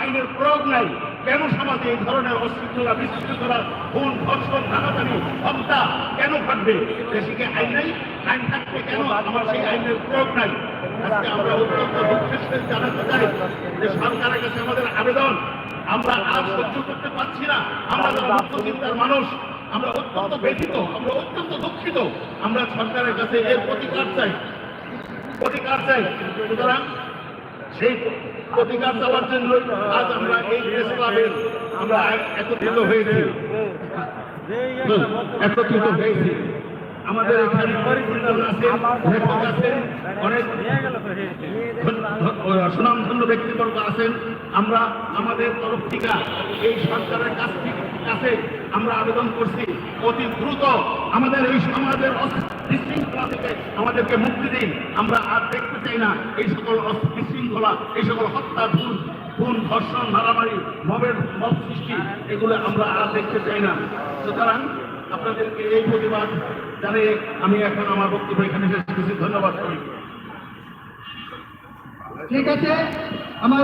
আইনের প্রয়োগ নাই। কেন সমাজে এই ধরনের অশৃঙ্খলা বিশৃঙ্খলা খুন ধর্ষণ টানাটানি হত্যা কেন ঘটবে দেশে আইন নাই? আইন থাকবে কেন আমার সেই আইনের প্রয়োগ নাই? আজকে আমরা অত্যন্ত দুঃখের জানাতে চাই যে সরকারের কাছে আমাদের আবেদন, আমরা আর সহ্য করতে পারছি না। আমরা যারা মুক্ত চিন্তার মানুষ, আমরা অত্যন্ত ব্যথিত, আমরা অত্যন্ত দুঃখিত। আমরা সরকারের কাছে এর প্রতিকার চাই। প্রতিকার চাই। সুতরাং সেই প্রতিকার দেওয়ার জন্য আজ আমরা এই প্রেস ক্লাবের আমরা একত্রিত হয়েছি। একত্রিত হয়েছি। আমাদের এখানে আছেন অনেক সুনামধন্য ব্যক্তিবর্গ আছেন। আমরা আমাদের তরফ থেকে এই সরকারের কাছ থেকে কাছে আমরা আবেদন করছি, অতি দ্রুত আমাদের এই সমাজের বিশৃঙ্খলা থেকে আমাদেরকে মুক্তি দিন। আমরা আর দেখতে চাই না এই সকল বিশৃঙ্খলা এই সকল হত্যা খুন খুন, ধর্ষণ, মারামারি, মবের মব সৃষ্টি, এগুলো আমরা আর দেখতে চাই না। সুতরাং আপনাদেরকে এই প্রতিবাদ জানিয়ে আমি এখন আমার বক্তব্য এখানে শেষ করছি। ধন্যবাদ সবাইকে। ঠিক আছে, আমার